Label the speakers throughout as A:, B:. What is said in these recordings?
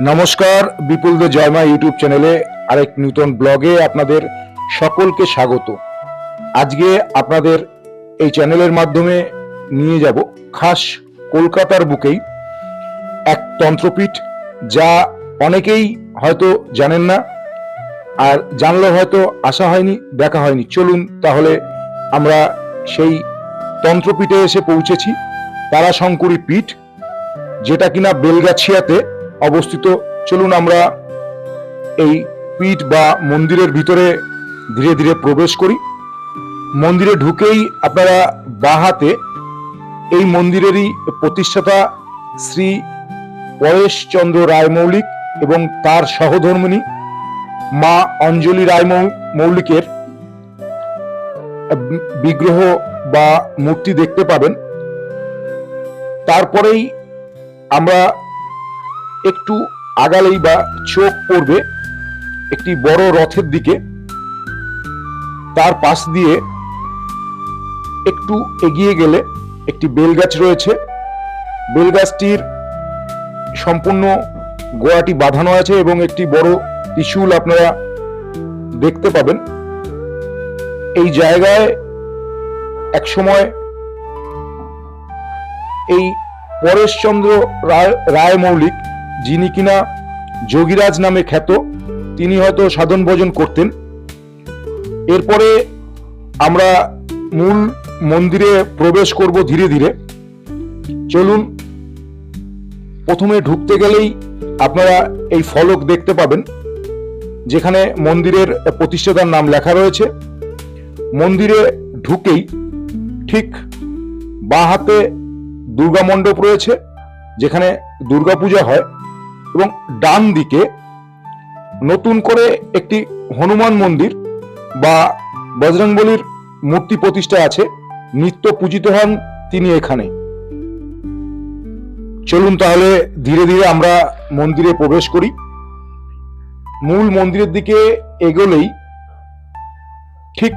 A: নমস্কার, বিপুল দে জয়মা ইউটিউব চ্যানেলে আরেক নূতন ব্লগে আপনাদের সকলকে স্বাগত। আজকে আপনাদের এই চ্যানেলের মাধ্যমে নিয়ে যাব খাস কলকাতার বুকেই এক তন্ত্রপীঠ যা অনেকেই হয়তো জানেন না আর জানলেও হয়তো আসা হয়নি, দেখা হয়নি। চলুন তাহলে আমরা সেই তন্ত্রপীঠে এসে পৌঁছেছি, তারাশঙ্করী পীঠ, যেটা কিনা বেলগাছিয়াতে অবস্থিত। চলুন আমরা এই পীঠ বা মন্দিরের ভিতরে ধীরে ধীরে প্রবেশ করি। মন্দিরে ঢুকেই আপনারা বাহাতে এই মন্দিরেরই প্রতিষ্ঠাতা শ্রী পরেশচন্দ্র রায় মৌলিক এবং তার সহধর্মিণী মা অঞ্জলি রায় মৌলিকের বিগ্রহ বা মূর্তি দেখতে পাবেন। তারপরেই আমরা একটু আগালেই বা চোখ পড়বে একটি বড় রথের দিকে। তার পাশ দিয়ে একটু এগিয়ে গেলে একটি বেলগাছ রয়েছে। বেলগাছটির সম্পূর্ণ গোড়াটি বাঁধানো আছে এবং একটি বড় ত্রিশূল আপনারা দেখতে পাবেন। এই জায়গায় একসময় এই পরেশচন্দ্র রায় রায় মৌলিক যিনি কিনা যোগীরাজ নামে খ্যাত, তিনি হয়তো সাধন ভোজন করতেন। এরপরে আমরা মূল মন্দিরে প্রবেশ করব ধীরে ধীরে। চলুন, প্রথমে ঢুকতে গেলেই আপনারা এই ফলক দেখতে পাবেন, যেখানে মন্দিরের প্রতিষ্ঠাতার নাম লেখা রয়েছে। মন্দিরে ঢুকেই ঠিক বাঁ হাতে দুর্গা মণ্ডপ রয়েছে, যেখানে দুর্গাপূজা হয়। এবং ডান দিকে নতুন করে একটি হনুমান মন্দির বা বজরংবলির মূর্তি প্রতিষ্ঠা আছে। নিত্য পূজিত হন তিনি এখানে। চলুন তাহলে ধীরে ধীরে আমরা মন্দিরে প্রবেশ করি। মূল মন্দিরের দিকে এগোলেই ঠিক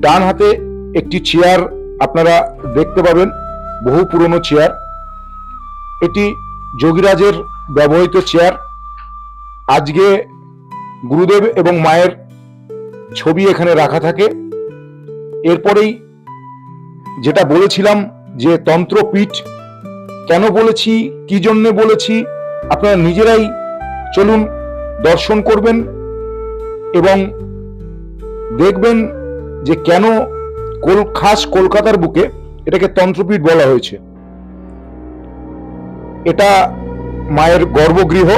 A: ডান হাতে একটি চেয়ার আপনারা দেখতে পাবেন, বহু পুরনো চেয়ার। এটি যোগীরাজের ব্যবহৃত চেয়ার আজকে গুরুদেব এবং মায়ের ছবি এখানে রাখা থাকে। এরপরেই যেটা বলেছিলাম যে তন্ত্রপীঠ, কেন বলেছি, কি জন্যে বলেছি, আপনারা নিজেরাই চলুন, দর্শন করবেন এবং দেখবেন যে কেন কোল, খাস কলকাতার বুকে এটাকে তন্ত্রপীঠ বলা হয়েছে। এটা মায়ের গর্ভগৃহ।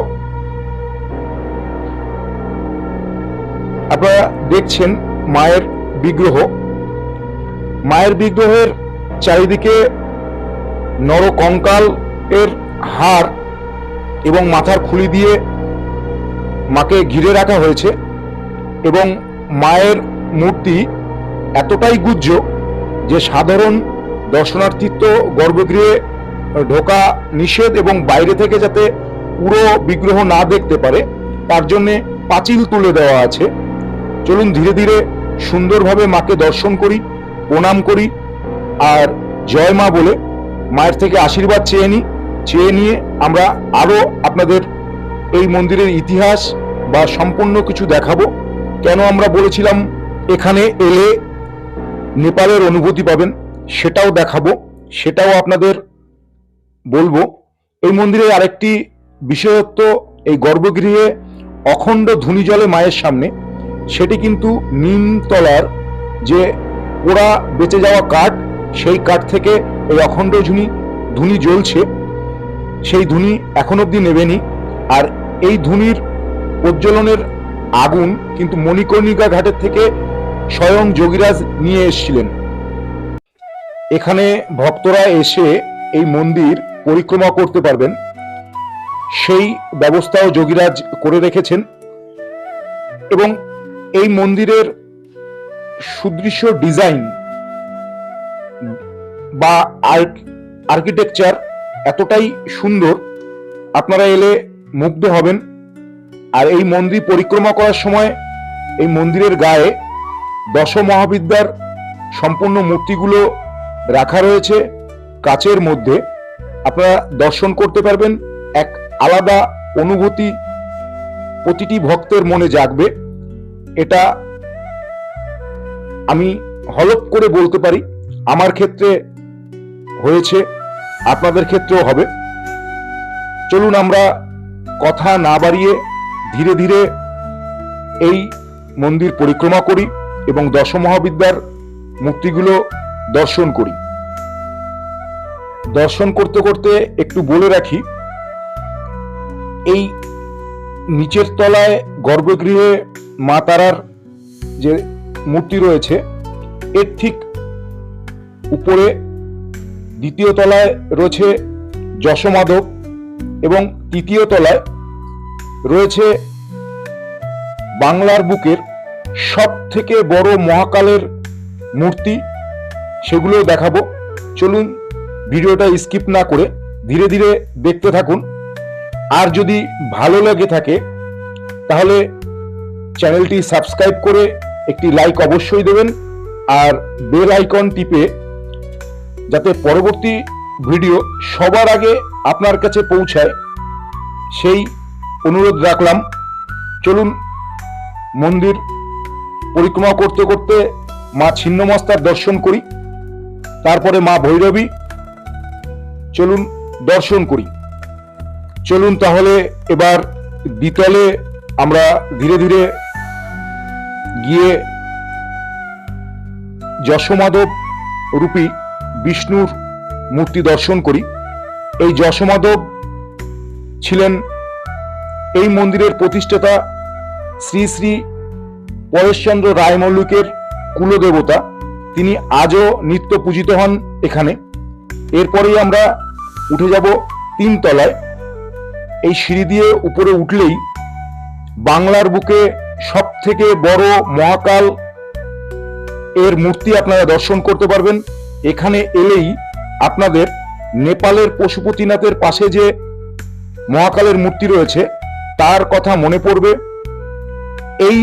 A: আপনারা দেখছেন মায়ের বিগ্রহ। মায়ের বিগ্রহের চারিদিকে নরকঙ্কাল এর হার এবং মাথার খুলি দিয়ে মাকে ঘিরে রাখা হয়েছে এবং মায়ের মূর্তি এতটাই গুজ্জ যে সাধারণ দর্শনার্থী তো গর্ভগৃহে ঢোকা নিষেধ এবং বাইরে থেকে যাতে পুরো বিগ্রহ না দেখতে পারে, তার জন্য পাঁচিল তুলে দেওয়া আছে। চলুন ধীরে ধীরে সুন্দরভাবে মাকে দর্শন করি, প্রণাম করি, আর জয় মা বলে মায়ের থেকে আশীর্বাদ চেয়ে নিই চেয়ে নিয়ে আমরা আরও আপনাদের এই মন্দিরের ইতিহাস বা সম্পূর্ণ কিছু দেখাবো। কেন আমরা বলেছিলাম এখানে এলে নেপালের অনুভূতি পাবেন, সেটাও দেখাবো, সেটাও আপনাদের বলব, এই মন্দিরের আরেকটি বিশেষত্ব এই গর্ভগৃহে অখণ্ড ধুনি জলে মায়ের সামনে, সেটি কিন্তু নিমতলার যে পোড়া বেঁচে যাওয়া কাঠ, সেই কাঠ থেকে এই অখণ্ড ধুনি ধুনি জ্বলছে। সেই ধুনি এখন অবধি নেবেনি। আর এই ধুনির প্রজ্বলনের আগুন কিন্তু মণিকর্ণিকা ঘাটের থেকে স্বয়ং যোগীরাজ নিয়ে এসেছিলেন। এখানে ভক্তরা এসে এই মন্দির পরিক্রমা করতে পারবেন। সেই ব্যবস্থাও যোগীরাজ করে রেখেছেন। এবং এই মন্দিরের সুদৃশ্য ডিজাইন বা আর্কিটেকচার এতটাই সুন্দর, আপনারা এলে মুগ্ধ হবেন। আর এই মন্দির পরিক্রমা করার সময় এই মন্দিরের গায়ে দশ মহাবিদ্যার সম্পূর্ণ মূর্তিগুলো রাখা রয়েছে কাচের মধ্যে। আপনারা দর্শন করতে পারবেন, এক আলাদা অনুভূতি প্রতিটি ভক্তের মনে জাগবে। এটা আমি হলপ করে বলতে পারি, আমার ক্ষেত্রে হয়েছে, আপনাদের ক্ষেত্রেও হবে। চলুন আমরা কথা না বাড়িয়ে ধীরে ধীরে এই মন্দির পরিক্রমা করি এবং দশমহাবিদ্যার মূর্তিগুলো দর্শন করি। দর্শন করতে করতে একটু বলে রাখি, এই নিচের তলায় গর্ভগৃহে মা তারার যে মূর্তি রয়েছে, এর ঠিক উপরে দ্বিতীয় তলায় রয়েছে যশমাধব এবং তৃতীয় তলায় রয়েছে বাংলার বুকের সব থেকে বড় মহাকালের মূর্তি সেগুলো দেখাবো। চলুন ভিডিওটা স্কিপ না করে ধীরে ধীরে দেখতে থাকুন। আর যদি ভালো লেগে থাকে, তাহলে চ্যানেলটি সাবস্ক্রাইব করে একটি লাইক অবশ্যই দেবেন আর বেল আইকন টিপে যাতে পরবর্তী ভিডিও সবার আগে আপনার কাছে পৌঁছায়। সেই অনুরোধ রাখলাম। চলুন মন্দির পরিক্রমা করতে করতে মা ছিন্নমস্তার দর্শন করি। তারপরে মা ভৈরবী চলুন দর্শন করি। চলুন তাহলে এবার দ্বিতলে আমরা ধীরে ধীরে গিয়ে যশমাধব রূপী বিষ্ণুর মূর্তি দর্শন করি। এই যশমাধব ছিলেন এই মন্দিরের প্রতিষ্ঠাতা শ্রী শ্রী পরেশচন্দ্র রায় মল্লিকের কুলদেবতা। তিনি আজও নিত্য পূজিত হন এখানে। এরপরেই আমরা উঠে যাব তিন তলায় এই সিঁড়ি দিয়ে উপরে উঠলেই বাংলার বুকে সব থেকে বড় মহাকাল এর মূর্তি আপনারা দর্শন করতে পারবেন। এখানে এলেই আপনাদের নেপালের পশুপতিনাথের পাশে যে মহাকালের মূর্তি রয়েছে, তার কথা মনে পড়বে। এই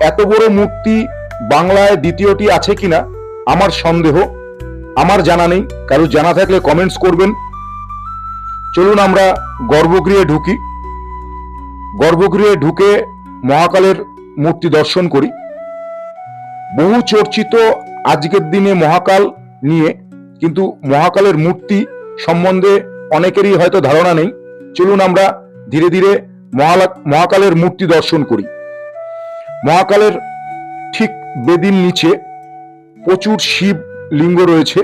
A: এত বড় মূর্তি বাংলায় দ্বিতীয়টি আছে কিনা, আমার সন্দেহ। আমার জানা নেই কারও জানা থাকলে কমেন্টস করবেন। চলুন আমরা গর্ভগৃহে ঢুকি। গর্ভগৃহে ঢুকে মহাকালের মূর্তি দর্শন করি। বহু চর্চিত আজকের দিনে মহাকাল নিয়ে, কিন্তু মহাকালের মূর্তি সম্বন্ধে অনেকেরই হয়তো ধারণা নেই। চলুন আমরা ধীরে ধীরে মহাকালের মূর্তি দর্শন করি। মহাকালের ঠিক বেদির নিচে প্রচুর শিব লিঙ্গ রয়েছে,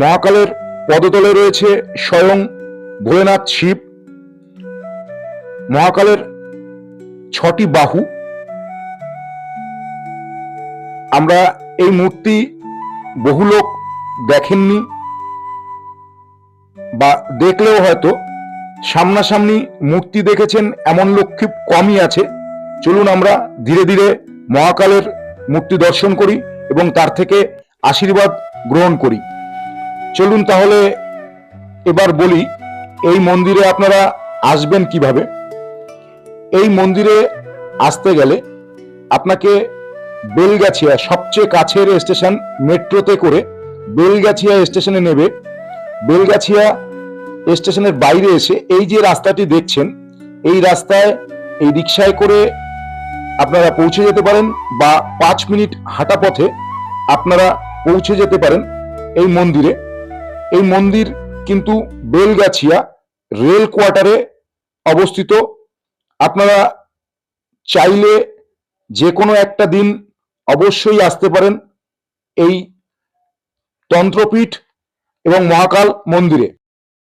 A: মহাকালের পদতলে রয়েছে স্বয়ং ভোলেনাথ শিব, মহাকালের ছটি বাহু। আমরা এই মূর্তি বহু লোক দেখেননি বা দেখলেও হয়তো সামনাসামনি মূর্তি দেখেছেন এমন লোক খুব কমই আছে। চলুন আমরা ধীরে ধীরে মহাকালের মূর্তি দর্শন করি এবং তার থেকে আশীর্বাদ গ্রহণ করি। চলুন তাহলে এবার বলি, এই মন্দিরে আপনারা আসবেন কীভাবে? এই মন্দিরে আসতে গেলে আপনাকে বেলগাছিয়া, সবচেয়ে কাছের স্টেশন মেট্রোতে করে বেলগাছিয়া স্টেশনে নেবে। বেলগাছিয়া স্টেশনের বাইরে এসে এই যে রাস্তাটি দেখছেন, এই রাস্তায় এই রিক্সায় করে আপনারা পৌঁছে যেতে পারেন বা পাঁচ মিনিট হাঁটা পথে আপনারা পৌঁছে যেতে পারেন এই মন্দিরে। এই মন্দির কিন্তু বেলগাছিয়া রেল কোয়ার্টারে অবস্থিত। আপনারা চাইলে যে কোনো একটা দিন অবশ্যই আসতে পারেন এই তন্ত্রপীঠ এবং মহাকাল মন্দিরে।